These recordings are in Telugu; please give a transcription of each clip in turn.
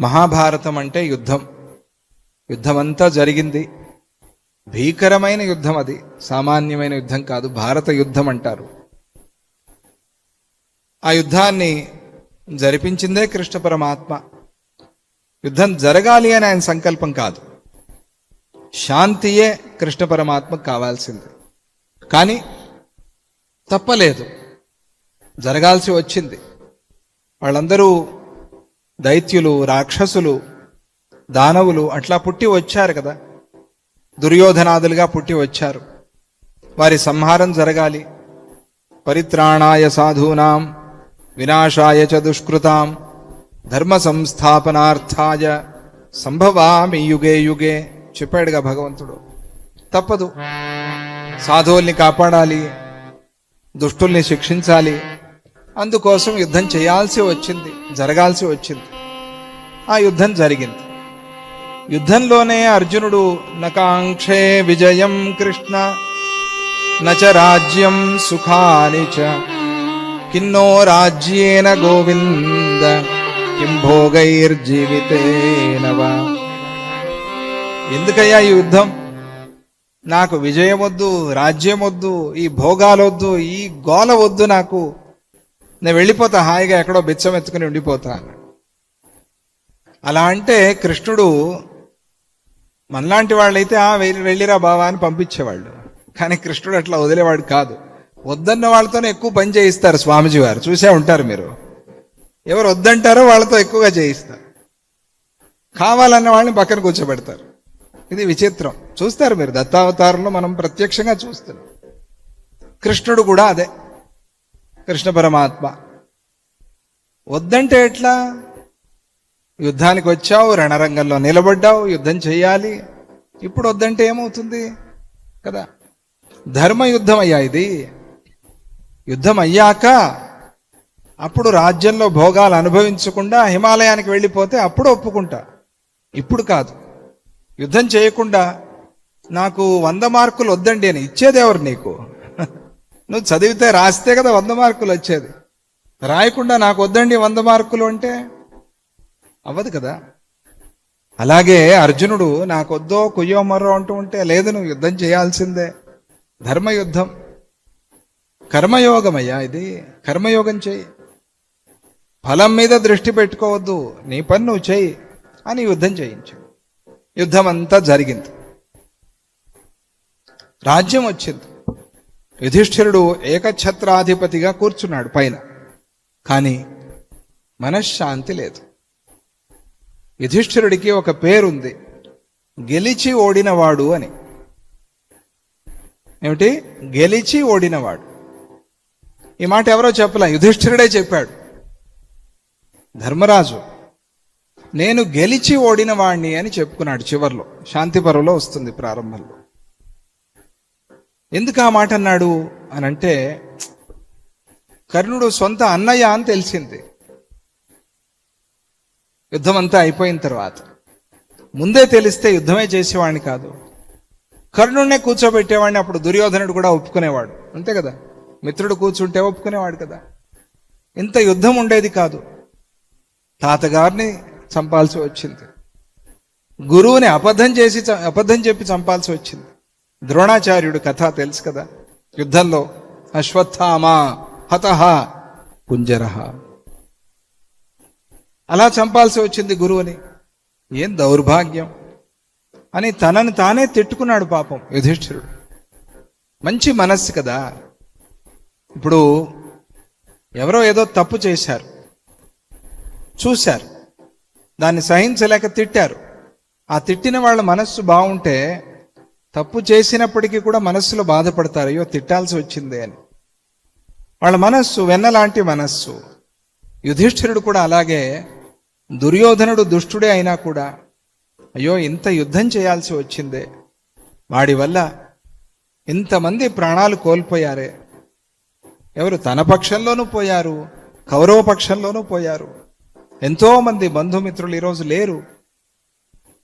మహాభారతం అంటే యుద్ధం. యుద్ధమంతా జరిగింది. భీకరమైన యుద్ధం అది. సామాన్యమైన యుద్ధం కాదు. భారత యుద్ధం అంటారు. ఆ యుద్ధాన్ని జరిపించిందే కృష్ణ పరమాత్మ. యుద్ధం జరగాలి అని ఆయన సంకల్పం కాదు. శాంతియే కృష్ణ పరమాత్మ కావాల్సింది. కానీ తప్పలేదు. జరగాల్సి వచ్చింది. వాళ్ళందరూ దైత్యులు రాక్షసులు దానవులు అట్లా పుట్టి వచ్చారు కదా. దుర్యోధనాదులుగా పుట్టి వచ్చారు. వారి సంహారం జరగాలి. పరిత్రాణాయ సాధూనాం వినాశాయ చ దుష్కృతాం ధర్మ సంస్థాపనార్థాయ సంభవామి యుగే యుగే చెప్పాడుగా భగవంతుడు. తప్పదు. సాధువుల్ని కాపాడాలి. దుష్టుల్ని శిక్షించాలి. అందుకోసం యుద్ధం చేయాల్సి వచ్చింది జరగాల్సి వచ్చింది. ఆ యుద్ధం జరిగింది. యుద్ధంలోనే అర్జునుడు నకాంక్షే విజయం కృష్ణ నచ రాజ్యం సుఖాని చ కిన్నో రాజ్యేన గోవింద కిం భోగైర్జీవితేనవా ఎందుకయ్యా ఈ యుద్ధం? నాకు విజయం వద్దు రాజ్యం వద్దు ఈ భోగాలొద్దు ఈ గోల వద్దు నాకు. నేను వెళ్ళిపోతా హాయిగా ఎక్కడో బిచ్చం ఎత్తుకుని ఉండిపోతా. అలా అంటే కృష్ణుడు మనలాంటి వాళ్ళైతే ఆ వెళ్ళి వెళ్ళిరా బావా అని పంపించేవాళ్ళు. కానీ కృష్ణుడు అట్లా వదిలేవాడు కాదు. వద్దన్న వాళ్ళతోనే ఎక్కువ పని చేయిస్తారు స్వామిజీ వారు. చూసే ఉంటారు మీరు. ఎవరు వద్దంటారో వాళ్ళతో ఎక్కువగా చేయిస్తారు. కావాలన్న వాళ్ళని పక్కన కూర్చోబెడతారు. ఇది విచిత్రం. చూస్తారు మీరు దత్తావతారంలో మనం ప్రత్యక్షంగా చూస్తున్నాం. కృష్ణుడు కూడా అదే. కృష్ణ పరమాత్మ. వద్దంటే ఎట్లా? యుద్ధానికి వచ్చావు రణరంగంలో నిలబడ్డావు యుద్ధం చేయాలి. ఇప్పుడు వద్దంటే ఏమవుతుంది? కదా? ధర్మ యుద్ధం అయ్యా ఇది. యుద్ధం అయ్యాక అప్పుడు రాజ్యంలో భోగాలు అనుభవించకుండా హిమాలయానికి వెళ్ళిపోతే అప్పుడు ఒప్పుకుంటా. ఇప్పుడు కాదు. యుద్ధం చేయకుండా నాకు వంద మార్కులు వద్దండి అని ఇచ్చేదేవరు నీకు? నువ్వు చదివితే రాస్తే కదా వంద మార్కులు వచ్చేది. రాయకుండా నాకు వద్దండి వంద మార్కులు అంటే అవ్వదు కదా. అలాగే అర్జునుడు నాకు వద్దో కుయ్యో మరో అంటూ ఉంటే లేదు నువ్వు యుద్ధం చేయాల్సిందే. ధర్మయుద్ధం. కర్మయోగమయ్యా ఇది. కర్మయోగం చేయి. ఫలం మీద దృష్టి పెట్టుకోవద్దు. నీ పని నువ్వు చేయి అని యుద్ధం చేయించు. యుద్ధం అంతా జరిగింది. రాజ్యం వచ్చింది. యుధిష్ఠిరుడు ఏకఛత్రాధిపతిగా కూర్చున్నాడు పైన. కానీ మనశ్శాంతి లేదు. యుధిష్ఠిరుడికి ఒక పేరుంది. గెలిచి ఓడినవాడు అని. ఏమిటి? గెలిచి ఓడినవాడు. ఈ మాట ఎవరో చెప్పలే. యుధిష్ఠిరుడే చెప్పాడు. ధర్మరాజు నేను గెలిచి ఓడినవాణ్ణి అని చెప్పుకున్నాడు చివర్లో. శాంతిపర్వలో వస్తుంది ప్రారంభంలో. ఎందుకు ఆ మాట అన్నాడు అని అంటే కర్ణుడు సొంత అన్నయ్య అని తెలిసింది. యుద్ధం అంతా అయిపోయిన తర్వాత. ముందే తెలిస్తే యుద్ధమే చేసేవాడిని కాదు. కర్ణుడినే కూర్చోబెట్టేవాడిని అప్పుడు దుర్యోధనుడు కూడా ఒప్పుకునేవాడు. అంతే కదా? మిత్రుడు కూర్చుంటే ఒప్పుకునేవాడు కదా? ఇంత యుద్ధం ఉండేది కాదు. తాతగారిని చంపాల్సి వచ్చింది. గురువుని అబద్ధం చేసి చ- అబద్ధం చెప్పి చంపాల్సి వచ్చింది. ద్రోణాచార్యుడు కథ తెలుసు కదా? యుద్ధంలో అశ్వత్థామ హతహ కుంజరహ అలా చంపాల్సి వచ్చింది గురువుని. ఏం దౌర్భాగ్యం? అని తనని తానే తిట్టుకున్నాడు పాపం యుధిష్ఠిరుడు. మంచి మనస్సు కదా. ఇప్పుడు ఎవరో ఏదో తప్పు చేశారు. చూశారు. దాన్ని సహించలేక తిట్టారు. ఆ తిట్టిన వాళ్ళ మనస్సు బాగుంటే తప్పు చేసినప్పటికీ కూడా మనస్సులో బాధపడతారు అయ్యో తిట్టాల్సి వచ్చింది అని. వాళ్ళ మనస్సు వెన్నలాంటి మనస్సు. యుధిష్ఠిరుడు కూడా అలాగే దుర్యోధనుడు దుష్టుడే అయినా కూడా అయ్యో ఇంత యుద్ధం చేయాల్సి వచ్చిందే. వాడి వల్ల ఇంతమంది ప్రాణాలు కోల్పోయారే. ఎవరు తన పక్షంలోనూ పోయారు కౌరవ పక్షంలోనూ పోయారు. ఎంతో మంది బంధుమిత్రులు ఈరోజు లేరు.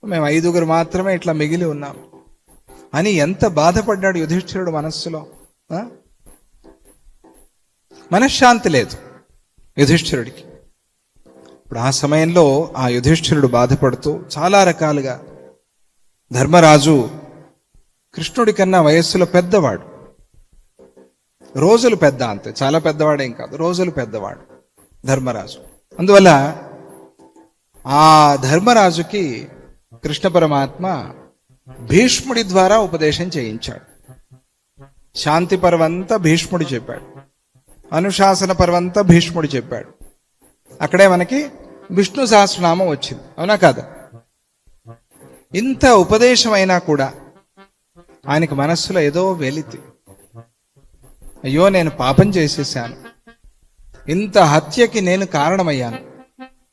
మేము ఐదుగురు మాత్రమే ఇట్లా మిగిలి ఉన్నాం. అని ఎంత బాధపడ్డాడు యుధిష్ఠిరుడు మనస్సులో? మనశ్శాంతి లేదు యుధిష్ఠిరుడికి. ఇప్పుడు ఆ సమయంలో ఆ యుధిష్ఠిరుడు బాధపడుతూ చాలా రకాలుగా ధర్మరాజు కృష్ణుడి కన్నా వయస్సులో పెద్దవాడు. రోజులు పెద్ద అంతే చాలా పెద్దవాడేం కాదు రోజులు పెద్దవాడు ధర్మరాజు. అందువల్ల ఆ ధర్మరాజుకి కృష్ణ పరమాత్మ భీష్ముడి ద్వారా ఉపదేశం చేయించాడు. శాంతి పర్వంతా భీష్ముడు చెప్పాడు. అనుశాసన పర్వంతా భీష్ముడు చెప్పాడు. అక్కడే మనకి విష్ణు సహస్రనామం వచ్చింది. అవునా కాదా? ఇంత ఉపదేశం అయినా కూడా ఆయనకి మనస్సులో ఏదో వెలితి. అయ్యో నేను పాపం చేసేసాను. ఇంత హత్యకి నేను కారణమయ్యాను.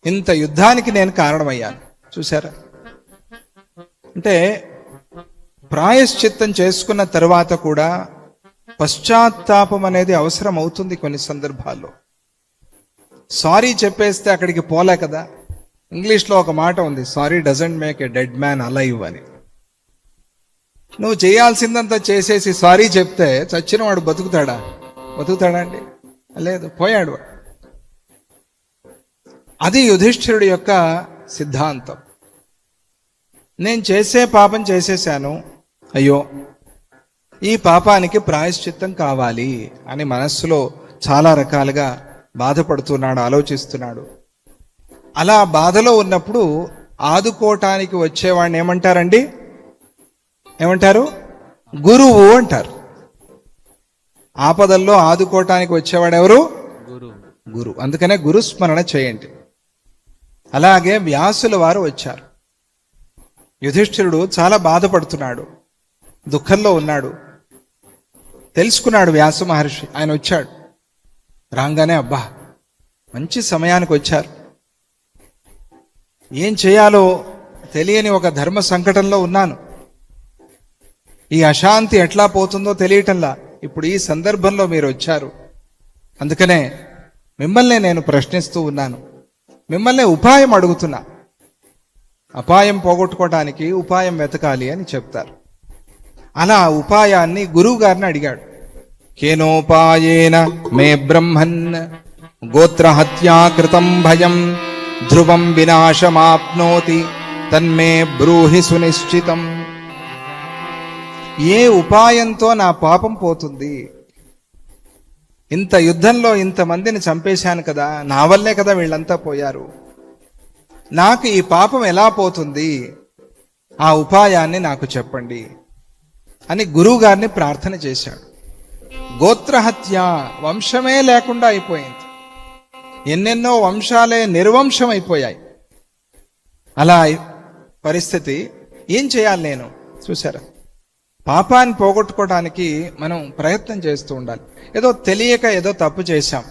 ఇంత యుద్ధానికి నేను కారణమయ్యాను. చూసారా అంటే ప్రాయశ్చిత్తం చేసుకున్న తర్వాత కూడా పశ్చాత్తాపం అనేది అవసరం అవుతుంది కొన్ని సందర్భాల్లో. సారీ చెప్పేస్తే అక్కడికి పోలే కదా. ఇంగ్లీష్లో ఒక మాట ఉంది sorry doesn't make a dead man alive అని. నువ్వు చేయాల్సిందంతా చేసేసి సారీ చెప్తే చచ్చిన వాడు బతుకుతాడా? బతుకుతాడా అండి? లేదు పోయాడు వాడు. అది యుధిష్ఠిరుడి యొక్క సిద్ధాంతం. నేను చేసే పాపం చేసేసాను అయ్యో ఈ పాపానికి ప్రాయశ్చిత్తం కావాలి అని మనస్సులో చాలా రకాలుగా బాధపడుతున్నాడు ఆలోచిస్తున్నాడు. అలా బాధలో ఉన్నప్పుడు ఆదుకోవటానికి వచ్చేవాడిని ఏమంటారండి? ఏమంటారు? గురువు అంటారు. ఆపదల్లో ఆదుకోవటానికి వచ్చేవాడు ఎవరు? గురువు. గురు అందుకనే గురుస్మరణ చేయండి. అలాగే వ్యాసుల వారు వచ్చారు. యుధిష్ఠిరుడు చాలా బాధపడుతున్నాడు. దుఃఖంలో ఉన్నాడు. తెలుసుకున్నాడు వ్యాస మహర్షి. ఆయన వచ్చాడు. రాగానే అబ్బా మంచి సమయానికి వచ్చారు. ఏం చేయాలో తెలియని ఒక ధర్మ సంకటంలో ఉన్నాను. ఈ అశాంతి ఎట్లా పోతుందో తెలియటంలా ఇప్పుడు ఈ సందర్భంలో మీరు వచ్చారు. అందుకనే మిమ్మల్ని నేను ప్రశ్నిస్తూ ఉన్నాను. మిమ్మల్ని ఉపాయం అడుగుతున్నా. అపాయం పోగొట్టుకోవటానికి ఉపాయం వెతకాలి అని చెప్తారు. అలా ఉపాయాన్ని గురువు గారిని అడిగాడు. కేనోపాయేన మే బ్రహ్మన్ గోత్రహత్యాకృతం భయం ధ్రువం వినాశమాప్నోతి తన్మే బ్రూహి సునిశ్చితం. ఏ ఉపాయంతో నా పాపం పోతుంది? ఇంత యుద్ధంలో ఇంతమందిని చంపేశాను కదా నా వల్లే కదా వీళ్ళంతా పోయారు? నాకు ఈ పాపం ఎలా పోతుంది? ఆ ఉపాయాన్ని నాకు చెప్పండి. అని గురువు గారిని ప్రార్థన చేశాడు. గోత్రహత్య వంశమే లేకుండా అయిపోయింది. ఎన్నెన్నో వంశాలే నిర్వంశం అయిపోయాయి అలా పరిస్థితి ఏం చేయాలి నేను? చూసారా పాపాన్ని పోగొట్టుకోవడానికి మనం ప్రయత్నం చేస్తూ ఉండాలి. ఏదో తెలియక ఏదో తప్పు చేశాం.